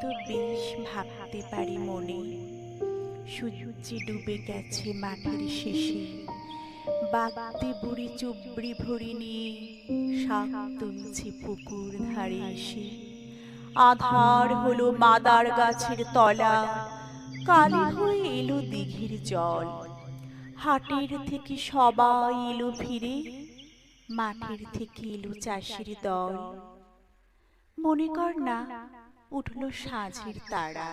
তো বেশ ভাবতে পারি মনে। সূর্যে ডুবে গেছে মাঠের শেষে। বাগতে বুড়ি চুবড়ি ভরি নিয়ে শাক তুলছে পুকুর ধারে এসে। আধার হলো মাদার গাছের তলা। কালি হয়ে এলো দিঘির জল। হাটের থেকে সবাই এলো ফিরে। মাঠের থেকে এলো চাষির দল। মনে কর না উঠল সাঁঝের তারা।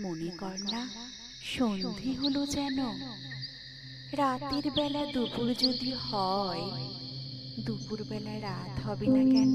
মনে কর না সন্ধি হলো যেন। রাতের বেলা দুপুর যদি হয় দুপুর বেলা রাত হবে না কেন?